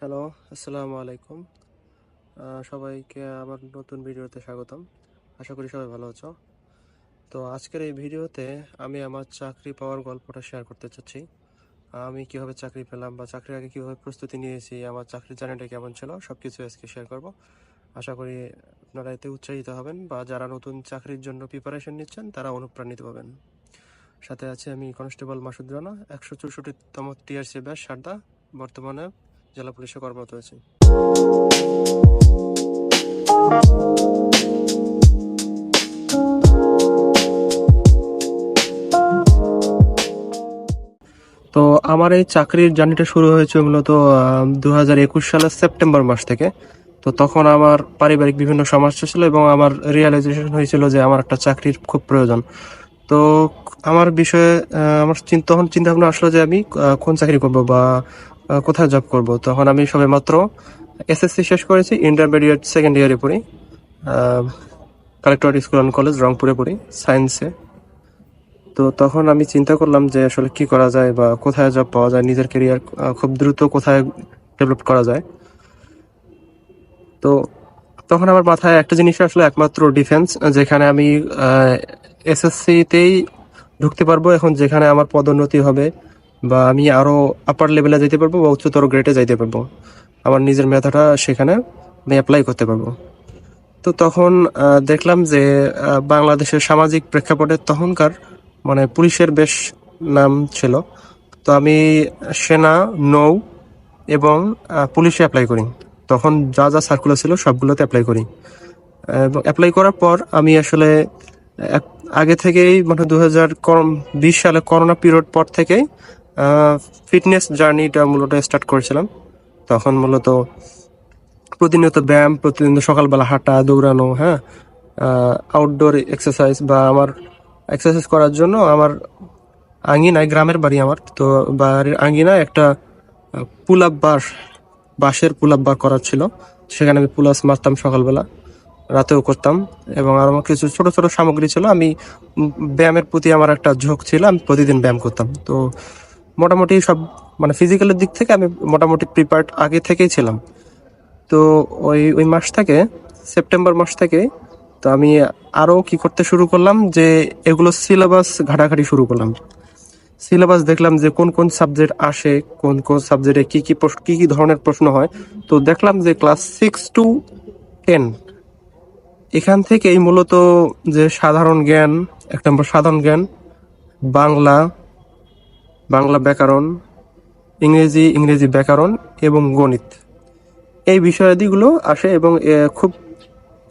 Hello আসসালামু আলাইকুম। সবাইকে আমার নতুন ভিডিওতে স্বাগতম। আশা করি সবাই ভালো আছো। তো আজকের এই ভিডিওতে আমি আমার চাকরি পাওয়ার গল্পটা শেয়ার করতে চাচ্ছি। আমি কীভাবে চাকরি পেলাম বা চাকরির আগে কীভাবে প্রস্তুতি নিয়েছি, আমার চাকরির জার্নিটা কেমন ছিল সব কিছু আজকে শেয়ার করব। আশা করি আপনারা এতে উৎসাহিত হবেন বা যারা নতুন চাকরির জন্য প্রিপারেশন নিচ্ছেন, তারা অনুপ্রাণিত হবেন। সাথে আছে আমি কনস্টেবল মাসুদ রানা, একশো চৌষট্টিতম টিআরসি ব্যাস সারদা, বর্তমানে জেলা পুলিশে কর্মরত আছি তো আমার এই চাকরির জার্নিটা শুরু হয়েছে মূলত দু হাজার একুশ সালের সেপ্টেম্বর মাস থেকে। তো তখন আমার পারিবারিক বিভিন্ন সমস্যা ছিল এবং আমার রিয়েলাইজেশন হয়েছিল যে আমার একটা চাকরির খুব প্রয়োজন। তো আমার বিষয়ে আমার চিন্তা তখন চিন্তা ভাবনা আসলো যে আমি কোন চাকরি করব বা কোথায় জব করব? তখন আমি সবে মাত্র এসএসসি শেষ করেছি ইন্টারমিডিয়েট সেকেন্ড ইয়ারে পড়ি। কালেক্টরেট স্কুল অ্যান্ড কলেজ রংপুরে পড়ি সায়েন্সে তো তখন আমি চিন্তা করলাম যে আসলে কি করা যায় বা কোথায় জব পাওয়া যায়, নিজের কেরিয়ার খুব দ্রুত কোথায় ডেভেলপ করা যায়। তো তখন আমার মাথায় একটা জিনিস আসলে, একমাত্র ডিফেন্স যেখানে আমি এসএসসিতেই ঢুকতে পারব। এখন যেখানে আমার পদোন্নতি হবে বা আমি আরও আপার লেভেলে যেতে পারব বা উচ্চতর গ্রেডে যাইতে পারব। আমার নিজের মেধাটা সেখানে আমি অ্যাপ্লাই করতে পারব। তো তখন দেখলাম যে বাংলাদেশের সামাজিক প্রেক্ষাপটে তখনকার মানে পুলিশের বেশ নাম ছিল। তো আমি সেনা, নৌ এবং পুলিশে অ্যাপ্লাই করি। তখন যা যা সার্কুলার ছিল সবগুলোতে অ্যাপ্লাই করি। এবং অ্যাপ্লাই করার পর আমি আসলে আগে থেকেই মানে দু হাজার বিশ সালে করোনা পিরিয়ড পর থেকেই ফিটনেস জার্নিটা মূলত স্টার্ট করেছিলাম। তখন মূলত প্রতিনিয়ত ব্যায়াম প্রতিদিন সকালবেলা হাঁটা, দৌড়ানো হ্যাঁ? আউটডোর এক্সারসাইজ বা আমার এক্সারসাইজ করার জন্য আমার আঙিনায়, গ্রামের বাড়ি আমার, তো বাড়ির আঙিনায় একটা পুল আপ বার বাঁশের পুল আপ বার করার ছিল। সেখানে আমি পুলাস মারতাম সকালবেলা, রাতেও করতাম এবং আর আমার কিছু ছোট ছোট সামগ্রী ছিল। আমি ব্যায়ামের প্রতি আমার একটা ঝোঁক ছিল, আমি প্রতিদিন ব্যায়াম করতাম। তো মোটামুটি সব মানে ফিজিক্যালের দিক থেকে আমি মোটামুটি প্রিপার্ড আগে থেকেই ছিলাম। তো ওই ওই মাস থেকে সেপ্টেম্বর মাস থেকে, তো আমি আরও কি করতে শুরু করলাম যে এগুলো সিলেবাস ঘাটাঘাটি শুরু করলাম। সিলেবাস দেখলাম যে কোন কোন সাবজেক্ট আসে, কোন কোন সাবজেক্টে কি কি প্রশ্ন- কি কি ধরনের প্রশ্ন হয়। তো দেখলাম যে ক্লাস সিক্স টু টেন এখান থেকেই মূলত যে সাধারণ জ্ঞান, এক নম্বর সাধারণ জ্ঞান, বাংলা বাংলা ব্যাকরণ, ইংরেজি ইংরেজি ব্যাকরণ এবং গণিত। এই বিষয়াদিগুলো আসে এবং খুব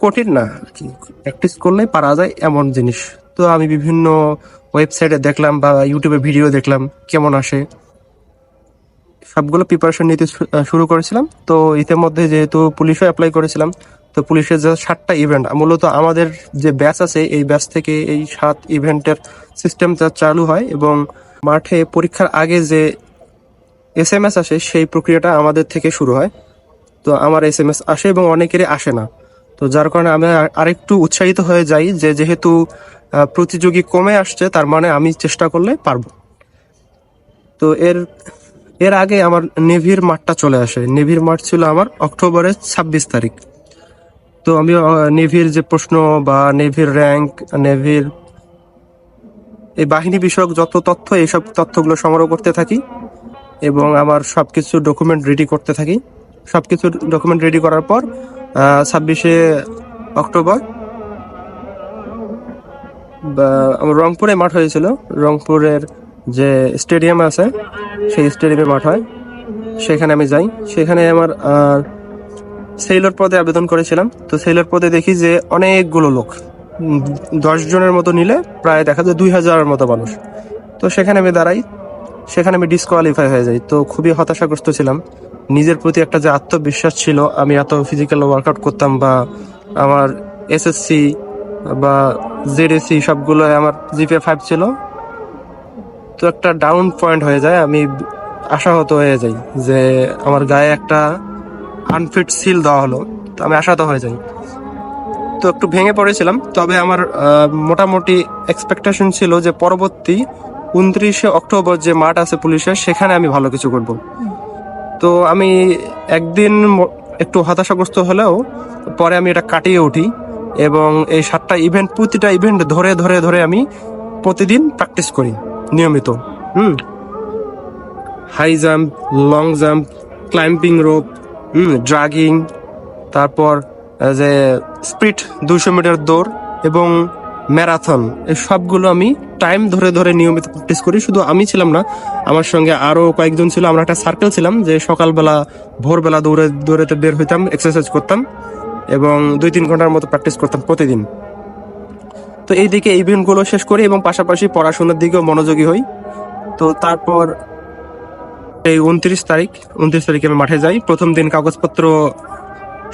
কঠিন না আর কি। প্র্যাকটিস করলেই পারা যায় এমন জিনিস। তো আমি বিভিন্ন ওয়েবসাইটে দেখলাম বা ইউটিউবে ভিডিও দেখলাম কেমন আসে। সবগুলো প্রিপারেশন নিতে শুরু করেছিলাম। তো ইতিমধ্যে যেহেতু পুলিশও অ্যাপ্লাই করেছিলাম তো পুলিশের যে সাতটা ইভেন্ট মূলত আমাদের যে ব্যাচ আছে, এই ব্যাচ থেকে এই সাত ইভেন্টের সিস্টেম চালু হয় এবং মাঠে পরীক্ষার আগে যে এস এম এস আসে, সেই প্রক্রিয়াটা আমাদের থেকে শুরু হয়। তো আমার এস এম এস আসে এবং অনেকেরই আসে না। তো যার কারণে আমি আরেকটু উৎসাহিত হয়ে যাই যে যেহেতু প্রতিযোগী কমে আসছে, তার মানে আমি চেষ্টা করলে পারব। তো এর এর আগে আমার নেভির মাঠটা চলে আসে। নেভির মাঠ ছিল আমার অক্টোবরের ছাব্বিশ তারিখ। তো আমি নেভির যে প্রশ্ন বা নেভির র্যাঙ্ক নেভির এই বাহিনী বিষয়ক যত তথ্য, এইসব তথ্যগুলো সংগ্রহ করতে থাকি এবং আমার সব কিছু ডকুমেন্ট রেডি করতে থাকি। সব কিছু ডকুমেন্ট রেডি করার পর ছাব্বিশে অক্টোবর রংপুরে মাঠ হয়েছিল। রংপুরের যে স্টেডিয়াম আছে, সেই স্টেডিয়ামে মাঠ হয়। সেখানে আমি যাই। সেখানে আমার সেইলর পদে আবেদন করেছিলাম। তো সেইলর পদে দেখি যে অনেকগুলো লোক দশ জনের মতো নিলে প্রায় দেখা যায় দুই হাজারের মতো মানুষ। তো সেখানে আমি দাঁড়াই, সেখানে আমি ডিসকোয়ালিফাই হয়ে যাই। তো খুবই হতাশাগ্রস্ত ছিলাম। নিজের প্রতি একটা যে আত্মবিশ্বাস ছিল, আমি এত ফিজিক্যাল ওয়ার্কআউট করতাম বা আমার এসএসসি বা জেডএসসি সবগুলো আমার জিপিএ ফাইভ ছিল। তো একটা ডাউন পয়েন্ট হয়ে যায়, আমি আশাহত হয়ে যাই যে আমার গায়ে একটা আনফিট সিল দেওয়া হলো। তো আমি আশাহত হয়ে যাই। তো একটু ভেঙে পড়েছিলাম। তবে আমার মোটামুটি এক্সপেকটেশন ছিল যে পরবর্তী উনত্রিশে অক্টোবর যে মাঠ আছে পুলিশের সেখানে আমি ভালো কিছু করব। তো আমি একদিন একটু হতাশাগ্রস্ত হলেও পরে আমি এটা কাটিয়ে উঠি এবং এই সাতটা ইভেন্ট প্রতিটা ইভেন্ট ধরে ধরে ধরে আমি প্রতিদিন প্র্যাকটিস করি, নিয়মিত। হুম? High jump long jump climbing rope dragging তারপর যে স্পিড দুশো মিটার দৌড় এবং ম্যারাথন এই সবগুলো আমি টাইম ধরে ধরে নিয়মিত প্র্যাকটিস করি। শুধু আমি ছিলাম না, আমার সঙ্গে আরও কয়েকজন ছিল, আমরা একটা সার্কেল ছিলাম যে সকালবেলা, ভোরবেলা দৌড়ে, দৌড়েতে বের হইতাম এক্সারসাইজ করতাম এবং দুই তিন ঘণ্টার মতো প্র্যাকটিস করতাম প্রতিদিন। তো এই দিকে ইভেন্টগুলো শেষ করি এবং পাশাপাশি পড়াশোনার দিকেও মনোযোগী হই। তো তারপর এই উনত্রিশ তারিখ, উনত্রিশ তারিখে আমি মাঠে যাই। প্রথম দিন কাগজপত্র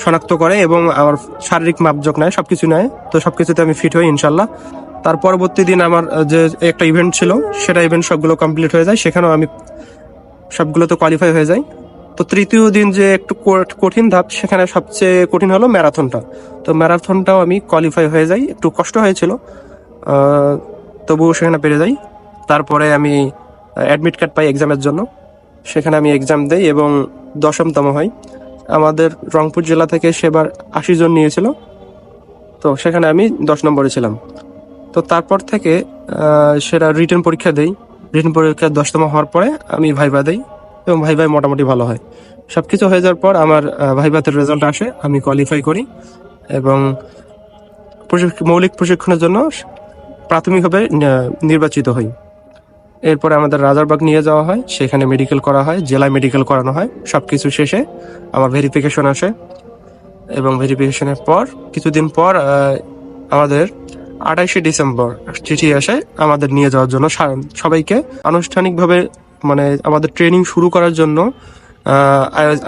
শনাক্ত করে এবং আমার শারীরিক মাপজোক নেয় সবকিছু নেয় তো সবকিছুতে আমি ফিট হই ইনশাল্লাহ। তার পরবর্তী দিন আমার যে একটা ইভেন্ট ছিল, সেটা ইভেন্ট সবগুলো কমপ্লিট হয়ে যায়। সেখানেও আমি সবগুলোতে কোয়ালিফাই হয়ে যাই। তো তৃতীয় দিন যে একটু কঠিন ধাপ, সেখানে সবচেয়ে কঠিন হলো ম্যারাথনটা তো ম্যারাথনটাও আমি কোয়ালিফাই হয়ে যাই। একটু কষ্ট হয়েছিল তবুও সেখানে পেরে যাই। তারপরে আমি অ্যাডমিট কার্ড পাই এক্সামের জন্য। সেখানে আমি এক্সাম দেই এবং দশমতম হই। আমাদের রংপুর জেলা থেকে সেবার আশি জন নিয়েছিল। তো সেখানে আমি দশ নম্বরে ছিলাম। তো তারপর থেকে সেটা রিটার্ন পরীক্ষা দেই। রিটার্ন পরীক্ষা দশতম হওয়ার পরে আমি ভাইবা দেই এবং ভাইভাই মোটামুটি ভালো হয়। সব কিছু হয়ে যাওয়ার পর আমার আহ, ভাইভাতের রেজাল্ট আসে আমি কোয়ালিফাই করি এবং মৌলিক প্রশিক্ষণের জন্য প্রাথমিকভাবে নির্বাচিত হই। এরপরে আমাদের রাজারবাগ নিয়ে যাওয়া হয়, সেখানে মেডিকেল করা হয়, জেলায় মেডিকেল করানো হয় সব কিছু শেষে আমার ভেরিফিকেশন আসে। এবং ভেরিফিকেশনের পর, কিছুদিন পর আমাদের আঠাইশে ডিসেম্বর চিঠি আসে আমাদের নিয়ে যাওয়ার জন্য। সবাইকে আনুষ্ঠানিকভাবে মানে আমাদের ট্রেনিং শুরু করার জন্য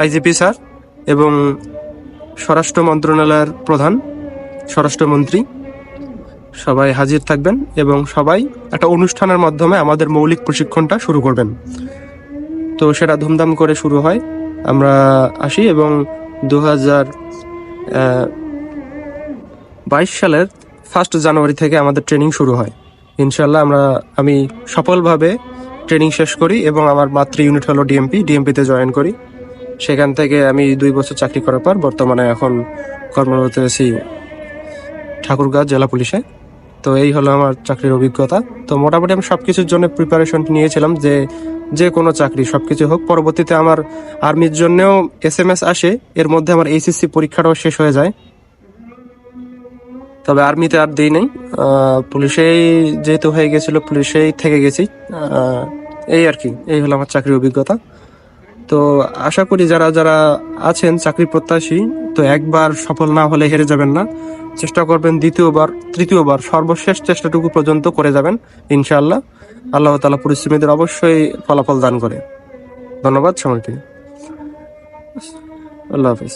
আইজিপি স্যার এবং স্বরাষ্ট্র মন্ত্রণালয়ের প্রধান, স্বরাষ্ট্রমন্ত্রী সবাই হাজির থাকবেন এবং সবাই একটা অনুষ্ঠানের মাধ্যমে আমাদের মৌলিক প্রশিক্ষণটা শুরু করবেন। তো সেটা ধুমধাম করে শুরু হয়। আমরা আসি এবং দু হাজার বাইশ সালের ফার্স্ট জানুয়ারি থেকে আমাদের ট্রেনিং শুরু হয়। ইনশাল্লাহ আমরা, আমি সফলভাবে ট্রেনিং শেষ করি এবং আমার মাতৃ ইউনিট হলো ডিএমপি ডিএমপিতে জয়েন করি। সেখান থেকে আমি দুই বছর চাকরি করার পর বর্তমানে এখন কর্মরত আছি ঠাকুরগাঁও জেলা পুলিশে। তো এই হলো আমার চাকরির অভিজ্ঞতা। তো মোটামুটি আমি সবকিছুর জন্য প্রিপারেশন নিয়েছিলাম যে যে কোনো চাকরি, সবকিছু হোক। পরবর্তীতে আমার আর্মির জন্যও এস এম এস আসে, এর মধ্যে আমার এইচএসসি পরীক্ষাটাও শেষ হয়ে যায়। তবে আর্মিতে আর দিই নাই। পুলিশেই যেহেতু হয়ে গেছিল, পুলিশেই থেকে গেছি। এই আর কি, এই হলো আমার চাকরির অভিজ্ঞতা। তো আশা করি যারা যারা আছেন চাকরি প্রত্যাশী, তো একবার সফল না হলে হেরে যাবেন না। চেষ্টা করবেন দ্বিতীয়বার, তৃতীয়বার, সর্বশেষ চেষ্টাটুকু পর্যন্ত করে যাবেন, ইনশাআল্লাহ। আল্লাহ তালা পরিশ্রমীদের অবশ্যই ফলাফল দান করে। ধন্যবাদ সময়টি আল্লাহ হাফিজ।